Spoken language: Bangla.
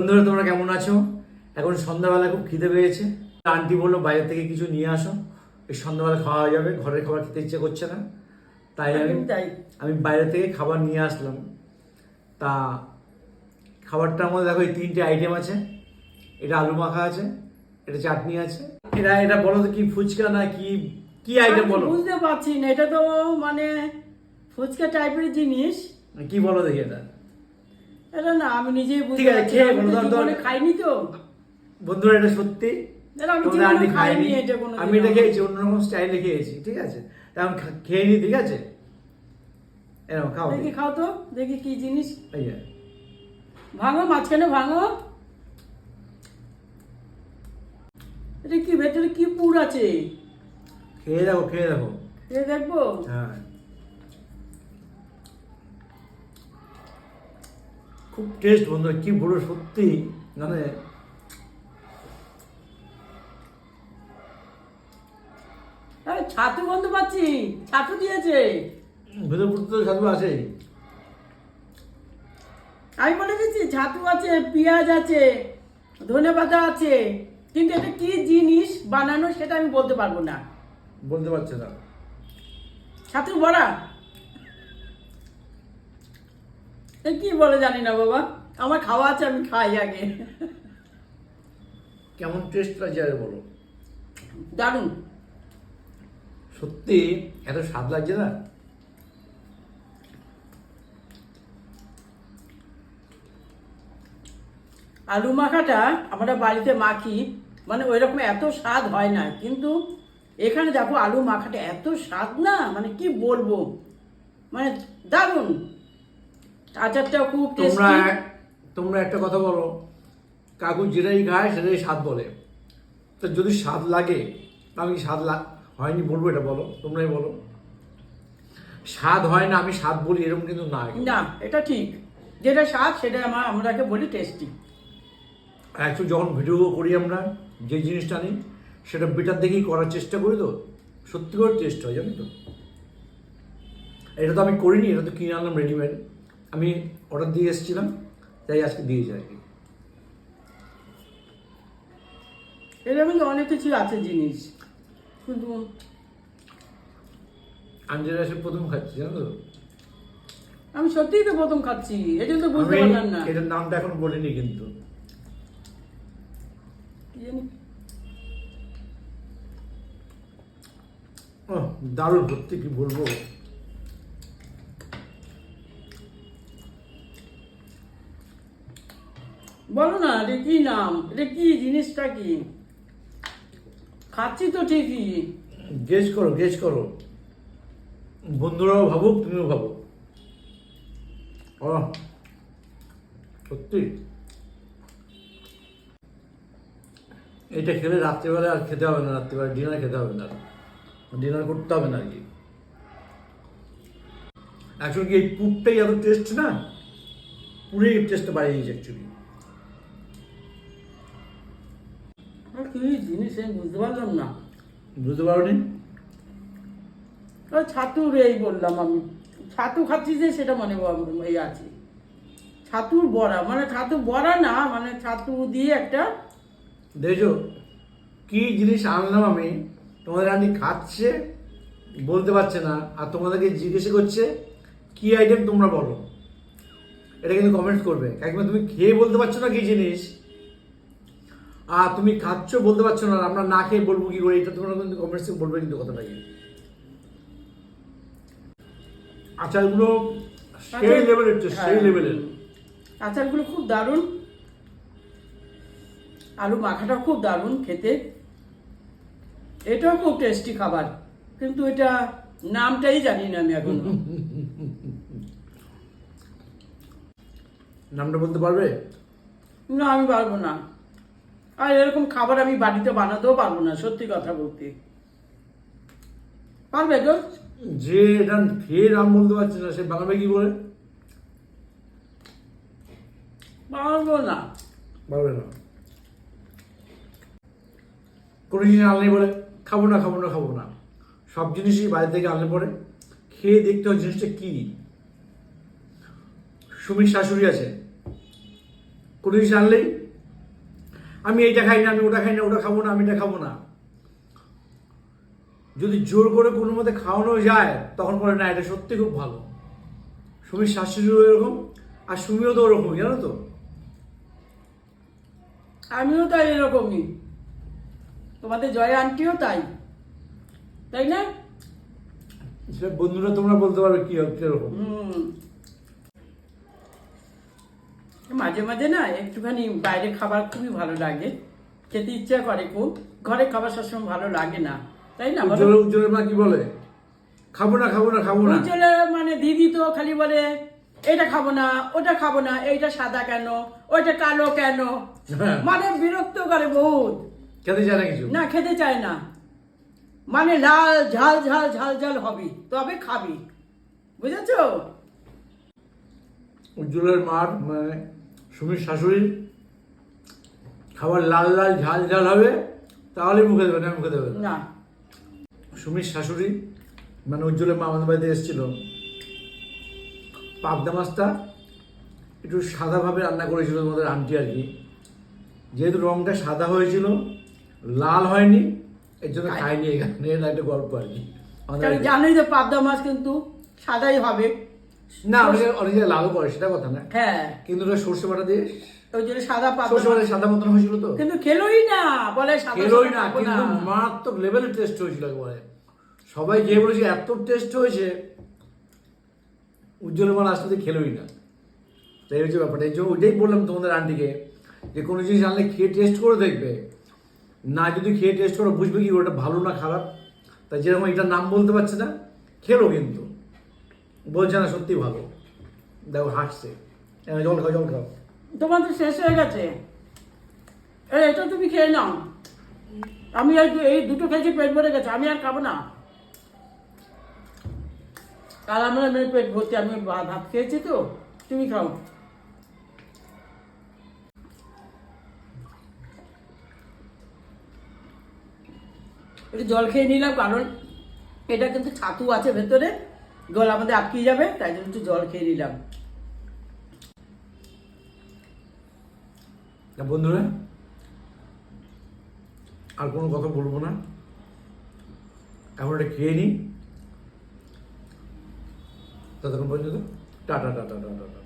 বন্ধুরা তোমরা কেমন আছো? এখন সন্ধ্যাবেলা খুব খিদে পেয়েছে। আন্টি বলল বাইরে থেকে কিছু নিয়ে আসো। এই সন্ধ্যাবেলা খাওয়া যাবে। ঘরের খাবার খেতে ইচ্ছে করছে না। তাই আমি তাই। আমি বাইরে থেকে খাবার নিয়ে আসলাম। তা খাবারটার মধ্যে দেখো এই তিনটে আইটেম আছে। এটা আলু মাখা আছে এটা চাটনি আছে। এটা এটা বলো তো কি ফুচকা না কি কি আইটেম বলো? বুঝতে পারছি না। এটা তো মানে ফুচকা টাইপের জিনিস। কি বলো দেখি এটা? এটা না আমি নিজেই বুঝতে ঠিক আছে, খেয়ে খাইনি তো। বন্ধুরা এটা সত্যি। আমি খাইনি এটা আমি এটা খেয়েছি অন্যরকম স্টাইলে খেয়েছি ঠিক আছে? আমি খেয়ে নি ঠিক আছে? এরকম খাও দেখি খাও তো দেখি কি জিনিস। ভাঙো মাঝখানে ভাঙো। এটা কি ভেতরে কি পুর আছে? খেয়ে দেখো খেয়ে দেখো। এ দেখব? হ্যাঁ। খুব টেস্ট বন্ধু কি বড় সত্যি মানে ছাতু গন্ধ পাচ্ছি ছাতু দিয়েছে। ভেতর তো সাধু আছে আমি বলে দিচ্ছি ছাতু আছে পেঁয়াজ আছে ধনে পাতা আছে কিন্তু এটা কি জিনিস বানানো সেটা আমি বলতে পারব না। বলতে পারছে না। ছাতুর বড়া? কি বলে জানি না বাবা। আমার খাওয়া আছে আমি খাই আগে। কেমন টেস্ট লাগছে আরে বলো? দারুণ। সত্যি? এত স্বাদ লাগছে না? আলু মাখাটা আমরা বাড়িতে মাখি মানে ওই রকম এত স্বাদ হয় না। কিন্তু এখানে দেখো আলু মাখাটা এত স্বাদ না? মানে কি বলব? মানে দারুণ। আচারটাও খুব তোমরা তোমরা একটা কথা বলো কাকু যেটাই খায় সেটাই স্বাদ বলে। তো যদি স্বাদ লাগে আমি স্বাদ হয়নি বলব এটা বলো তোমরাই বলো। স্বাদ হয় না আমি স্বাদ বলি এরকম কিন্তু না না এটা ঠিক। যেটা স্বাদ সেটা আমার আমরাকে বলি টেস্টি একটু যখন ভিডিও করি আমরা যে জিনিসটা নিই সেটা বেটার দেখেই করার চেষ্টা করি তো। সত্যি করে টেস্ট হয় জানি তো। এটা তো আমি করিনি এটা তো কিনে আনলাম রেডিমেড আমি অর্ডার দিয়ে এসেছিলাম তাই আজকে দিয়েছি আর কি এরকম কিন্তু অনেক কিছু আছে জিনিস। কিন্তু আমি যেটা এসে প্রথম খাচ্ছি জানো তো? আমি সত্যিই তো প্রথম খাচ্ছি এটা তো বুঝতে পারলাম না। এটার নামটা এখন বলিনি কিন্তু। ও দারুণ সত্যি কি বলব? বলো না, এটা কি নাম? এটা কি জিনিসটা কি? খাচ্ছি তো ঠিকই। গেস করো গেস করো। বন্ধুরাও ভাবুক, তুমিও ভাবো সত্যি? এটা খেলে রাত্রিবেলা আর খেতে হবে না, রাত্রিবেলা ডিনার খেতে হবে না। ডিনার করতে হবে না আর কি। অ্যাকচুয়ালি এই পুরটাই এত টেস্ট না? পুরেই টেস্টটা বাড়িয়ে দিয়েছে অ্যাকচুয়ালি কি জিনিস আমি বুঝতে পারলাম না। বুঝতে পারোনি? ছাতুর এই বললাম আমি। ছাতু খাচ্ছি যে সেটা মনে এই আছে। ছাতুর বড়া মানে ছাতু বড়া না মানে ছাতু দিয়ে একটা দেখো কি জিনিস আনলাম আমি? তোমাদের আন্টি খাচ্ছে বলতে পারছে না আর তোমাদেরকে জিজ্ঞেস করছে কি আইটেম তোমরা বলো? এটা কিন্তু কমেন্ট করবে। কাকিমা তুমি খেয়ে বলতে পারছ না কি জিনিস? আর তুমি খাচ্ছ বলতে পারছ না আমরা না খেয়ে বলব কি করে? এটা তোমরা কিন্তু কমেন্টসে বলবে কিন্তু কথাটাকে আচারগুলো সেই লেভেলের তো সেই হ্যাঁ। লেভেলের আচারগুলো খুব দারুণ। আলু মাখাটা খুব দারুণ খেতে। এটাও খুব টেস্টি খাবার। কিন্তু এটা নামটাই জানি না আমি এখন। নামটা বলতে পারবে? না আমি পারব না। আর এরকম খাবার আমি বাড়িতে বানাতেও পারব না সত্যি কথা বলতে। পারবে তো যে এটা ফের আম বলতে পারছে না সে বানাবে কি করে? পারব না। পারবে না। কোনো জিনিস আনলে বলে খাব না খাব না খাব না। সব জিনিসই বাইরে থেকে আনলে পরে খেয়ে দেখতে হয় জিনিসটা কি। সুমির শাশুড়ি আছে। কোনো জিনিস আনলেই আমি এইটা খাই না আমি ওটা খাই না ওটা খাব না আমি এটা খাব না। যদি জোর করে কোনো মতে খাওয়ানো যায় তখন বলে না এটা সত্যি খুব ভালো। সুমির শাশুড়িও এরকম আর সুমিও তো ওরকম জানো তো? আমিও তাই এরকমই। তোমাদের জয় আন্টিও তাই তাই না? বন্ধুরা তোমরা বলতে পারবে কি হচ্ছে এরকম। মাঝে মাঝে না একটুখানি বাইরে খাবার খুবই ভালো লাগে। খেতে ইচ্ছা করে খুব। ঘরে খাবার সবসময় ভালো লাগে না। তাই না? উজ্জ্বল উজ্জ্বলের মা কি বলে? খাব না খাব না খাব না। উজ্জ্বলের মানে দিদি তো খালি বলে এটা খাব না ওটা খাব না এইটা সাদা কেন ওইটা কালো কেন? হ্যাঁ। মানে বিরক্ত করে বহুত। খেতে চায় না কিছু? না খেতে চায় না। মানে লাল ঝাল ঝাল ঝাল ঝাল হবে তবে খাবি। বুঝেছ? উজ্জ্বলের মার মানে সুমির শাশুড়ির খাবার লাল লাল ঝাল ঝাল হবে তাহলে মুখে দেবে না মুখে দেবে না। সুমির শাশুড়ি মানে উজ্জ্বলের মা আমাদের বাড়িতে এসেছিল পাবদা মাছটা একটু সাদাভাবে রান্না করেছিল তোমাদের আন্টি আর কি যেহেতু রঙটা সাদা হয়েছিল লাল হয়নি এর জন্য খাইনি এখানে একটা গল্প আর কি। জানোই তো পাবদা মাছ কিন্তু সাদাই হবে না অনেকে অনেকে লালও করে সেটা কথা না। হ্যাঁ। কিন্তু ওটা সর্ষে বাটা দিয়ে ওই জন্য সাদা পাবদা সর্ষে বাটা সাদা মতন হয়েছিল তো? কিন্তু খেলোই না বলে সাদা খেলোই না কিন্তু মারাত্মক লেভেলের টেস্ট হয়েছিল একেবারে। সবাই গিয়ে বলেছে এত টেস্ট হয়েছে উজ্জ্বল মাল আসলে খেলোই না। তাই হচ্ছে ব্যাপারটা। এই ওইটাই বললাম তোমাদের আন্টিকে যে কোনো জিনিস আনলে খেয়ে টেস্ট করে দেখবে। না যদি খেয়ে টেস্ট করে বুঝবে কি ওটা ভালো না খারাপ। তাই যেরকম এটার নাম বলতে পারছে না খেলো কিন্তু। বলছে না সত্যি ভালো। দেখো হাসছে। জল খাও জল খাও। তোমার তো শেষ হয়ে গেছে। এটা তুমি খেয়ে নাও। আমি এই দুটো খেয়েছি, পেট ভরে গেছে, আমি আর খাব না। কাল আমার মেয়ে পেট ভর্তি, আমি ভাত খেয়েছি তো, তুমি খাও। একটু জল খেয়ে নিলাম, কারণ এটা কিন্তু ছাতু আছে ভেতরে। গলা আমাদের আটকিয়ে যাবে, তাই জন্য একটু জল খেয়ে নিলাম। বন্ধুরা, আর কোনো কথা বলব না। এখন এটা খেয়ে নিই। ততক্ষণ পর্যন্ত, টাটা টাটা টাটা টাটা।